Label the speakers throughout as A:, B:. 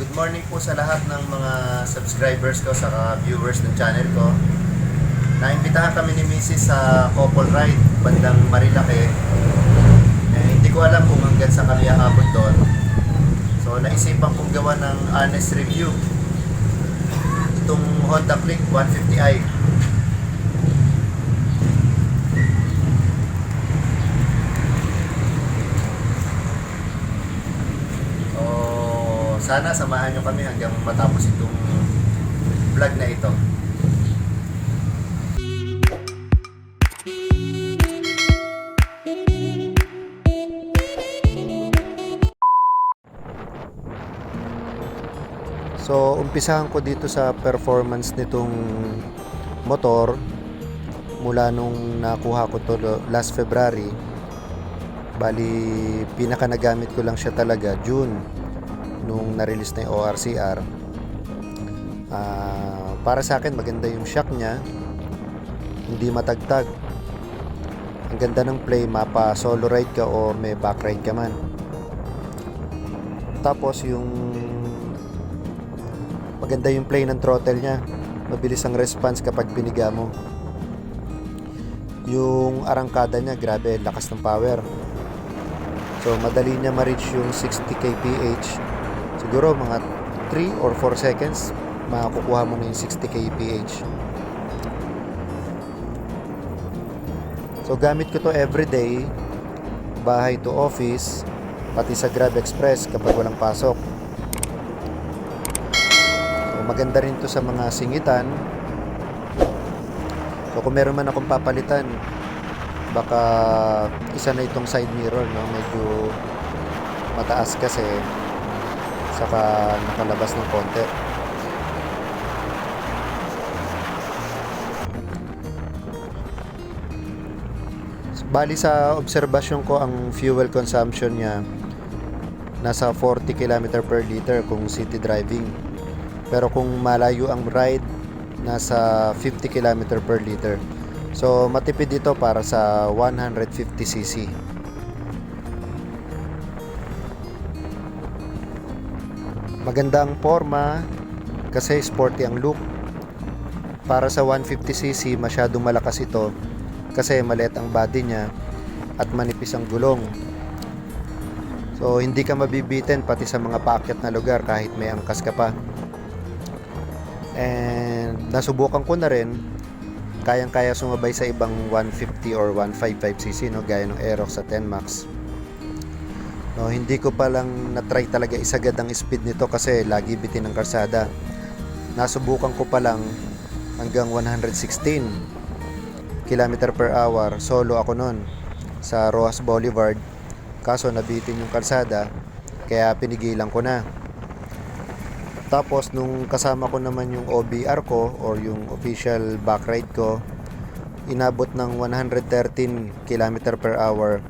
A: Good morning po sa lahat ng mga subscribers ko sa viewers ng channel ko. Naimbitahan kami ni Mrs. sa couple ride bandang Marilake. Eh, hindi ko alam kung hanggang sa kami aabot doon. So naisipan kong gawa ng honest review. Itong Honda Click 150i. So, sana samahan nyo kami hanggang matapos itong vlog na ito. So, umpisahan ko dito sa performance nitong motor mula nung nakuha ko to last February. Bali, pinaka nagamit ko lang siya talaga June nung na-release na yung ORCR. Ah, para sa akin maganda yung shock niya. Hindi matagtag. Ang ganda ng play, mapa solo ride ka o may back ride ka man. Tapos yung maganda yung play ng throttle niya. Mabilis ang response kapag piniga mo. Yung arangkada niya, grabe, lakas ng power. So, madali niya ma-reach yung 60 kph. Siguro mga 3 or 4 seconds, makakukuha mo na yung 60 kph. So, gamit ko to everyday, bahay to office, pati sa Grab Express kapag walang pasok. So, maganda rin to sa mga singitan. So, kung meron man akong papalitan, baka isa na itong side mirror no medyo mataas kasi saka nakalabas ng konti. Bali sa obserbasyon ko ang fuel consumption niya nasa 40 km per liter kung city driving. Pero kung malayo ang ride nasa 50 km per liter. So matipid ito para sa 150cc. Maganda ang forma kasi sporty ang look. Para sa 150cc masyadong malakas ito kasi maliit ang body niya at manipis ang gulong. So hindi ka mabibitin pati sa mga paakyat na lugar kahit may angkas ka pa. And nasubukan ko na rin kayang-kaya sumabay sa ibang 150 or 155cc no gaya ng Aerox sa 10 Max. No, hindi ko pa lang na-try talaga isagad ang speed nito kasi lagi bitin ng karsada. Nasubukan ko pa lang hanggang 116 km per hour. Solo ako noon sa Rojas Boulevard. Kaso nabitin yung kalsada kaya pinigilan ko na. Tapos nung kasama ko naman yung OBR ko or yung official back ride ko, inabot ng 113 km per hour.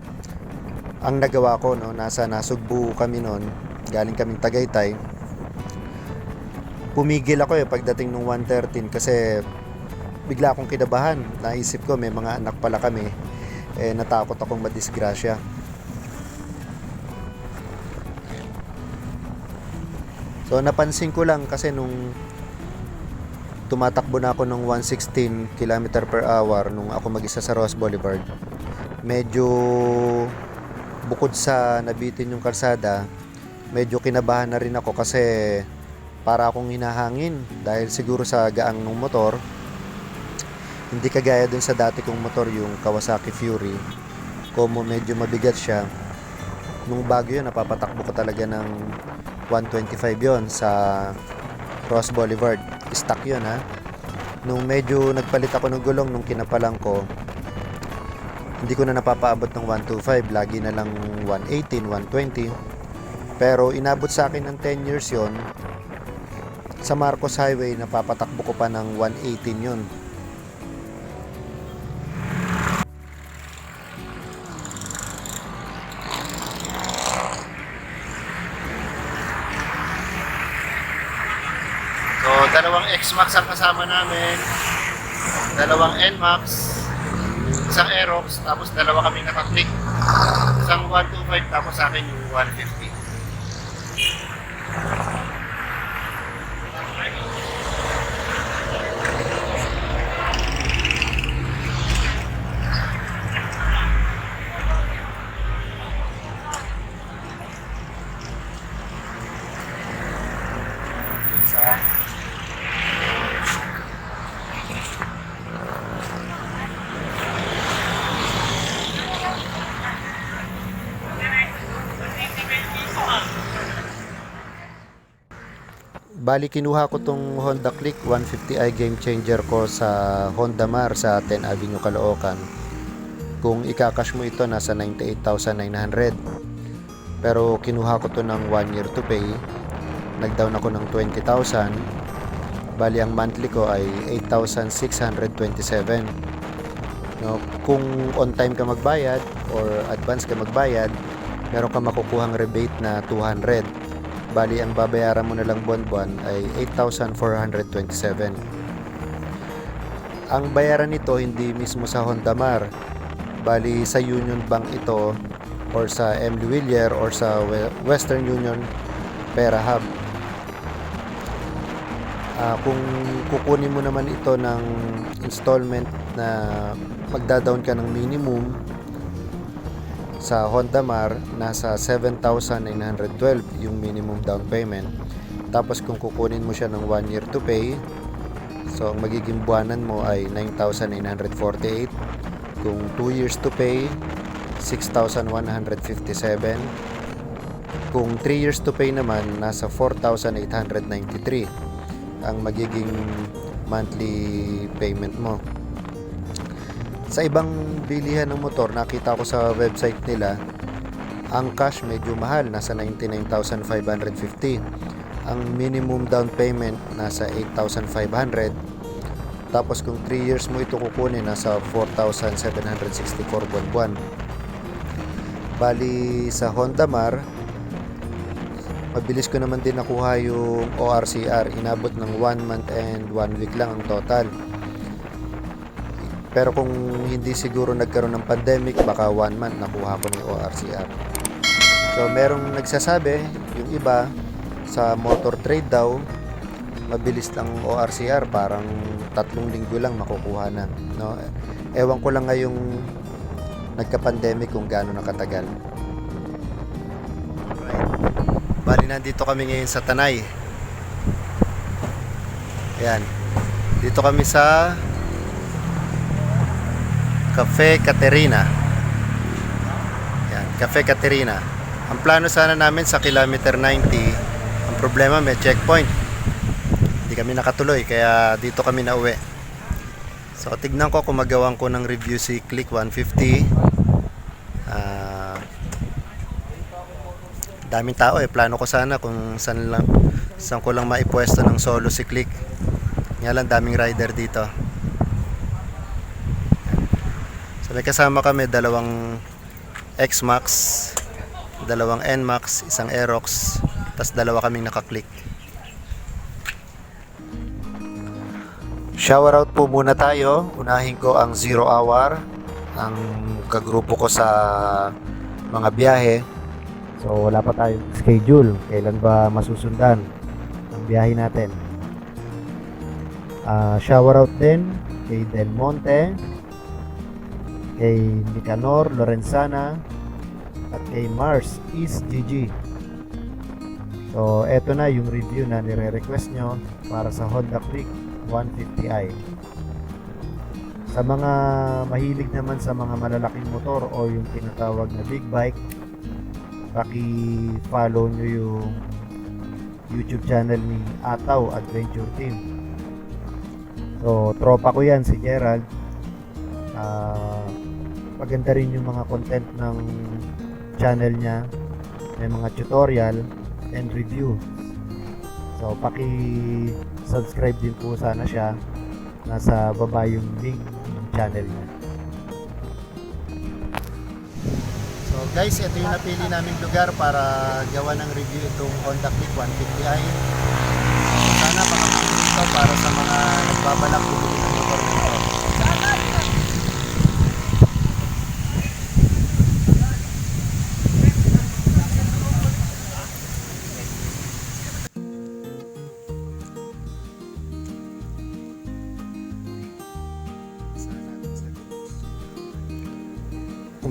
A: Ang nagawa ko no, nasa Nasugbu kami noon, galing kaming Tagaytay. Pumigil ako eh pagdating ng 113 kasi bigla akong kinabahan. Naisip ko may mga anak pala kami. Eh natakot akong madisgrasya. So napansin ko lang kasi nung tumatakbo na ako ng 116 km per hour nung ako mag-isa sa Ross Boulevard. Medyo bukod sa nabitin yung kalsada, medyo kinabahan na rin ako kasi para akong hinahangin dahil siguro sa gaang ng motor. Hindi kagaya dun sa dati kong motor yung Kawasaki Fury. Como medyo mabigat siya. Nung bago yun, napapatakbo ko talaga ng 125 yon sa Ross Boulevard. Stock yun ha. Nung medyo nagpalit ako ng gulong nung kinapalang ko, hindi ko na napapaabot ng 125. Lagi na lang 118, 120. Pero inabot sa akin ng 10 years yon sa Marcos Highway, napapatakbo ko pa ng 118 yun. So, dalawang X-Max ang kasama namin. Dalawang N-Max. Isang Aerox. Tapos dalawa kami nakaklik. Isang 125 tapos sa akin yung 150. Bali kinuha ko tong Honda Click 150i game changer ko sa Honda Mar sa 10 Avenue Caloocan. Kung ikakash mo ito nasa 98,900. Pero kinuha ko to ng 1 year to pay. Nagdown ako ng 20,000. Bali ang monthly ko ay 8,627. No, kung on time ka magbayad or advance ka magbayad, meron ka makukuhang rebate na 200. Bali, ang babayaran mo na lang buwan-buwan ay 8,427. Ang bayaran nito hindi mismo sa Honda Mar. Bali, sa Union Bank ito or sa Emily Villar or sa We- Western Union Pera Hub. Ah, kung kukunin mo naman ito ng installment na magda-down ka ng minimum sa Honda Mar nasa 7,912 yung minimum down payment. Tapos kung kukunin mo siya ng 1 year to pay so ang magiging buwanan mo ay 9,948 kung 2 years to pay 6,157 kung 3 years to pay naman nasa 4,893 ang magiging monthly payment mo sa ibang bilihan ng motor, nakita ko sa website nila, ang cash medyo mahal, nasa 99,550. Ang minimum down payment nasa 8,500. Tapos kung 3 years mo ito kukunin, nasa 4,764 buwan-buwan. Bali sa Honda Mar, mabilis ko naman din nakuha yung ORCR. Inabot ng 1 month and 1 week lang ang total. Pero kung hindi siguro nagkaroon ng pandemic, baka one month nakuha ko ng ORCR. So, merong nagsasabi, yung iba, sa motor trade daw, mabilis lang ORCR, parang tatlong linggo lang makukuha na. No? Ewan ko lang ngayong nagka-pandemic kung gaano nakatagal. Alright. Bali, nandito kami ngayon sa Tanay. Ayan. Dito kami sa Cafe Caterina. Yan, Cafe Caterina. Ang plano sana namin sa kilometer 90, ang problema may checkpoint. Hindi kami nakatuloy, kaya dito kami nauwi. So, tignan ko kung magawan ko ng review si Click 150. Ah, daming tao eh. Plano ko sana kung saan lang saan ko lang maipwesto ng solo si Click. Nga lang daming rider dito. So may kasama kami dalawang X-Max, dalawang N-Max, isang Aerox, tas dalawa kaming nakaklik. Shower out po muna tayo. Unahin ko ang Zero Hour, ang kagrupo ko sa mga biyahe. So wala pa tayong schedule. Kailan ba masusundan ang biyahe natin? Ah, shower out din kay Del Monte, kay Nicanor Lorenzana at kay Mars East GG. So, eto na yung review na nire-request nyo para sa Honda Click 150i. Sa mga mahilig naman sa mga malalaking motor o yung tinatawag na big bike, paki-follow nyo yung YouTube channel ni Ataw Adventure Team. So, tropa ko yan si Gerald. Ah, maganda rin yung mga content ng channel niya. May mga tutorial and review. So, paki-subscribe din po sana siya. Nasa baba yung link ng channel niya. So, guys, ito yung napili naming lugar para gawa ng review itong Honda Click 150i. Sana makakapili ito para sa mga nagbabalak bumili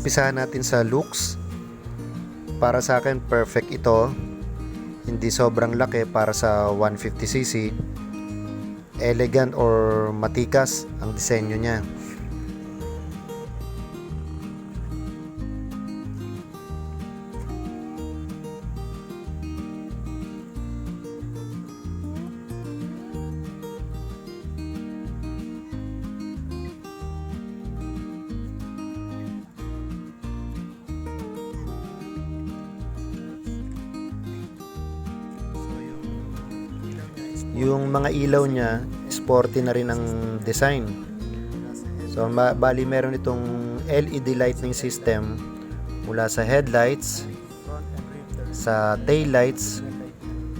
A: Umpisahan natin sa looks. Para sa akin, perfect ito. Hindi sobrang laki para sa 150cc. Elegant or matikas ang disenyo niya. Ilaw niya, sporty na rin ang design. So, bali meron itong LED lighting system mula sa headlights, sa taillights,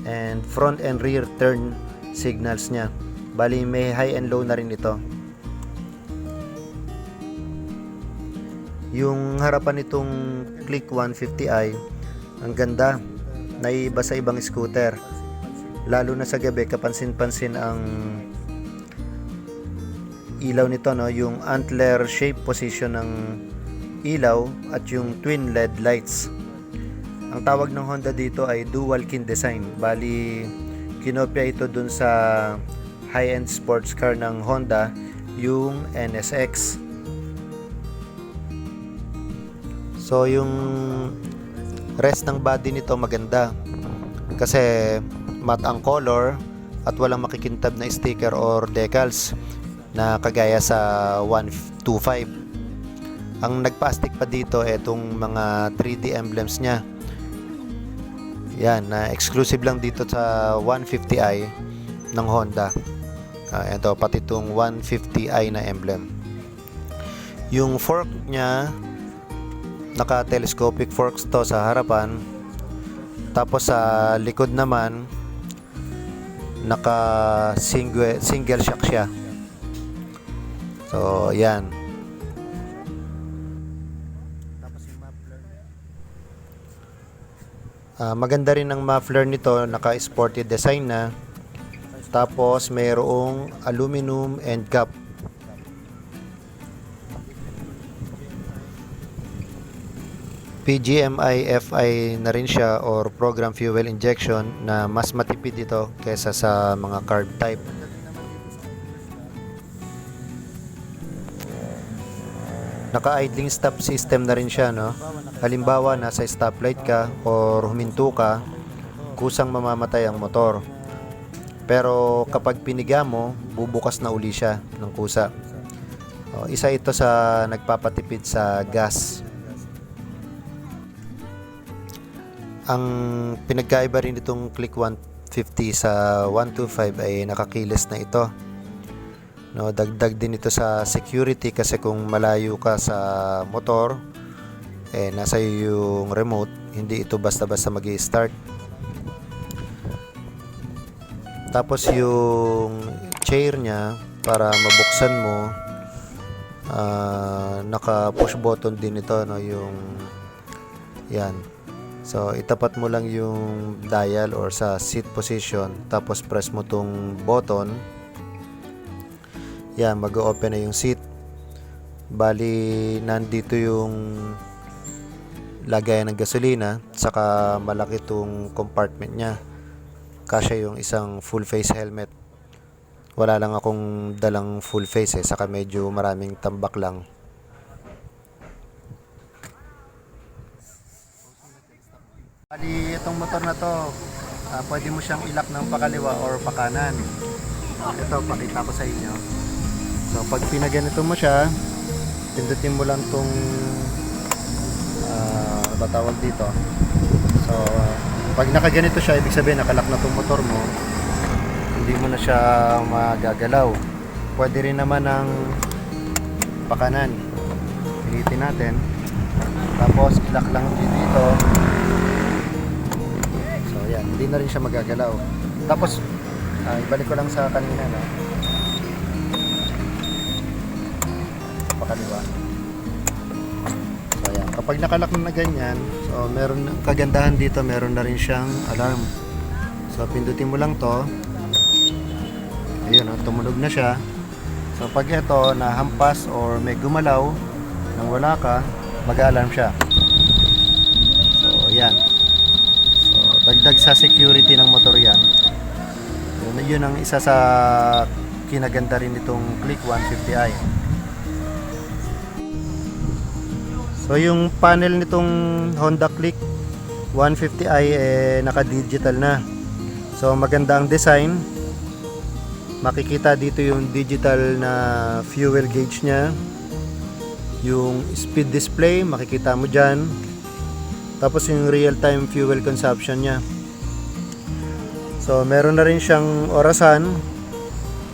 A: and front and rear turn signals niya. Bali may high and low na rin ito. Yung harapan nitong Click 150i, ang ganda. Naiiba sa ibang scooter lalo na sa gabi kapansin-pansin ang ilaw nito no? Yung antler shape position ng ilaw at yung twin LED lights. Ang tawag ng Honda dito ay dual kin design. Bali kinopya ito dun sa high-end sports car ng Honda yung NSX so yung rest ng body nito maganda. Kasi matte ang color at walang makikintab na sticker or decals na kagaya sa 125. Ang nagpastik pa dito etong mga 3D emblems niya. Yan, na exclusive lang dito sa 150i ng Honda. Ah, ito, pati itong 150i na emblem. Yung fork niya, naka-telescopic forks to sa harapan. Tapos sa likod naman, naka single, single shock siya. So, yan. Ah, maganda rin ang muffler nito, naka-sporty design na. Tapos mayroong aluminum and cap. PGMI FI na rin siya or program fuel injection na mas matipid ito kesa sa mga carb type. Naka-idling stop system na rin siya no. Halimbawa nasa stoplight ka or huminto ka, kusang mamamatay ang motor. Pero kapag piniga mo, bubukas na uli siya ng kusa. O, isa ito sa nagpapatipid sa gas ang pinagkaiba rin itong Click 150 sa 125 ay nakakiles na ito. No, dagdag din ito sa security kasi kung malayo ka sa motor, eh nasa yung remote, hindi ito basta-basta magi-start. Tapos yung chair niya para mabuksan mo, ah, naka push button din ito no yung yan So, itapat mo lang yung dial or sa seat position, tapos press mo tong button. Yan, mag-open na yung seat. Bali, nandito yung lagayan ng gasolina, saka malaki tong compartment niya. Kasya yung isang full face helmet. Wala lang akong dalang full face eh, saka medyo maraming tambak lang. Bali, itong motor na to, ah, pwede mo siyang ilak ng pakaliwa or pakanan. Ito, pakita ko sa inyo. So, pag pinaganito mo siya, pindutin mo lang tong uh, batawag dito. So, pag nakaganito siya, ibig sabihin nakalak na tong motor mo, hindi mo na siya magagalaw. Pwede rin naman ng pakanan. Pilitin natin. Tapos, ilak lang dito. Yan. Hindi na rin siya magagalaw. Tapos, ah, ibalik ko lang sa kanina, no? Pakaliwa. So, yan. Kapag nakalak na ganyan, so, meron, kagandahan dito, meron na rin siyang alarm. So, pindutin mo lang to. Ayun, no? tumunog na siya. So, pag ito, nahampas or may gumalaw, nang wala ka, mag-alarm siya. So, yan. Yun ang isa sa kinaganda rin itong Click 150i. So yung panel nitong Honda Click 150i eh, naka-digital na. So maganda ang design. Makikita dito yung digital na fuel gauge niya. Yung speed display, makikita mo dyan. Tapos yung real-time fuel consumption niya. So meron na rin siyang orasan.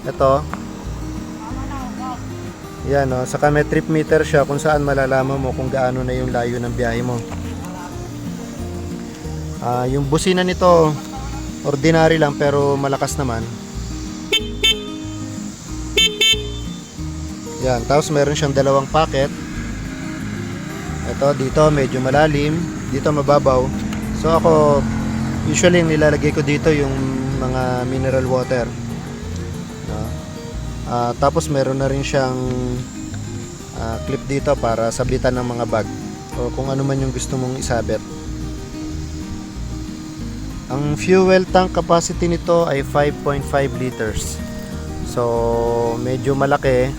A: Ito. Yan o. Saka may trip meter siya kung saan malalaman mo kung gaano na yung layo ng biyahe mo. Ah, yung busina nito ordinary lang pero malakas naman. Yan, tapos meron siyang dalawang pocket. Ito dito medyo malalim, dito mababaw. So ako usually ang nilalagay ko dito yung mga mineral water. No? Ah, tapos meron na rin siyang ah, clip dito para sabitan ng mga bag o kung ano man yung gusto mong isabit. Ang fuel tank capacity nito ay 5.5 liters. So, medyo malaki.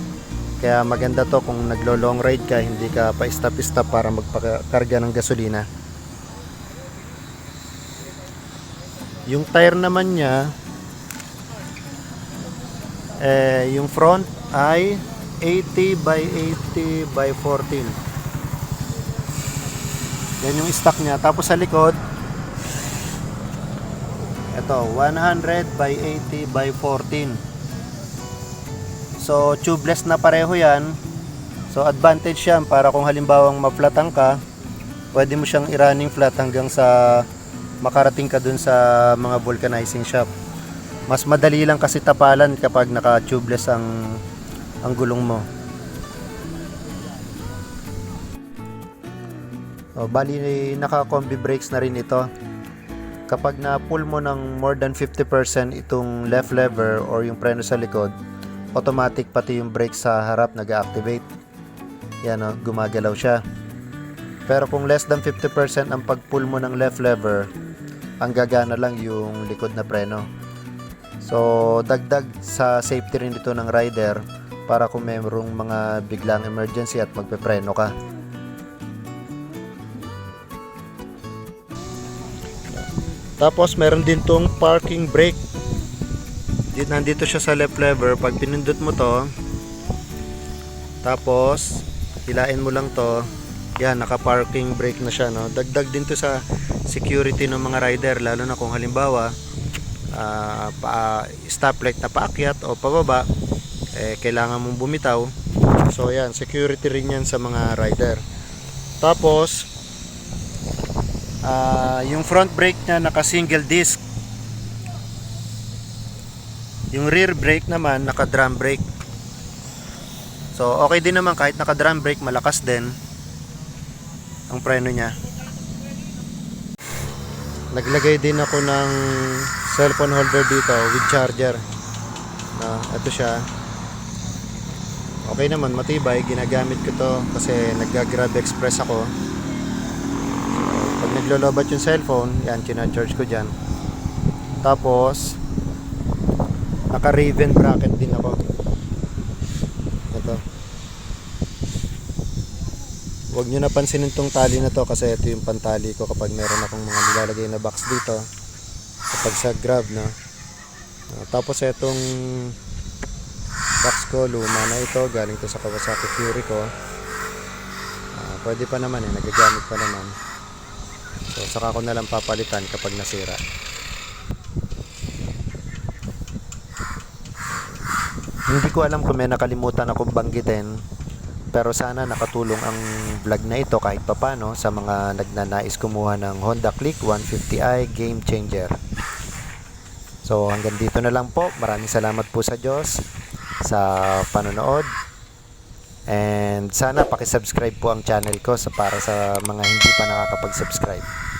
A: Kaya maganda to kung naglo long ride ka, hindi ka pa stop-stop para magpakarga ng gasolina. Yung tire naman niya, eh, yung front ay 80 by 80 by 14. Yan yung stock niya. Tapos sa likod, ito, 100 by 80 by 14. So, tubeless na pareho yan. So, advantage yan para kung halimbawang ma-flatan ka, pwede mo siyang i-running flat hanggang sa makarating ka dun sa mga vulcanizing shop. Mas madali lang kasi tapalan kapag naka-tubeless ang ang gulong mo. O, bali naka-combi brakes na rin ito kapag na-pull mo ng more than 50% itong left lever or yung preno sa likod, automatic pati yung brake sa harap nag-activate. Yan o, gumagalaw siya. Pero kung less than 50% ang pag-pull mo ng left lever, ang gagana lang yung likod na preno. So, dagdag sa safety rin ito ng rider para kung mayroong mga biglang emergency at magpepreno ka. Tapos meron din tong parking brake. Dito nandito siya sa left lever. Pag pinindot mo to, tapos hilain mo lang to, yan naka-parking brake na siya no. Dagdag din to sa security ng mga rider lalo na kung halimbawa ah, pa stoplight na paakyat o pababa eh kailangan mong bumitaw. So yan, security rin yan sa mga rider. Tapos Ah, yung front brake niya naka single disc. Yung rear brake naman naka drum brake. So okay din naman kahit naka drum brake malakas din ang preno niya. Naglagay din ako ng cellphone holder dito with charger. Na ito siya. Okay naman matibay ginagamit ko to kasi nagga-grab express ako pag naglolobat yung cellphone, yan, kina-charge ko dyan. Tapos, naka-raven bracket din ako. Ito. Huwag nyo napansinin tong tali na to kasi ito yung pantali ko kapag meron akong mga nilalagay na box dito. Kapag sa grab, no? Ah, Tapos itong box ko, luma na ito. Galing to sa Kawasaki Fury ko. Ah, pwede pa naman eh, nagagamit pa naman. So, saka ko na lang papalitan kapag nasira. Hindi ko alam kung may nakalimutan akong banggitin. Pero sana nakatulong ang vlog na ito kahit papano sa mga nagnanais kumuha ng Honda Click 150i Game Changer. So hanggang dito na lang po. Maraming salamat po sa Diyos sa panonood. And sana pakisubscribe po ang channel ko sa para sa mga hindi pa nakakapag-subscribe.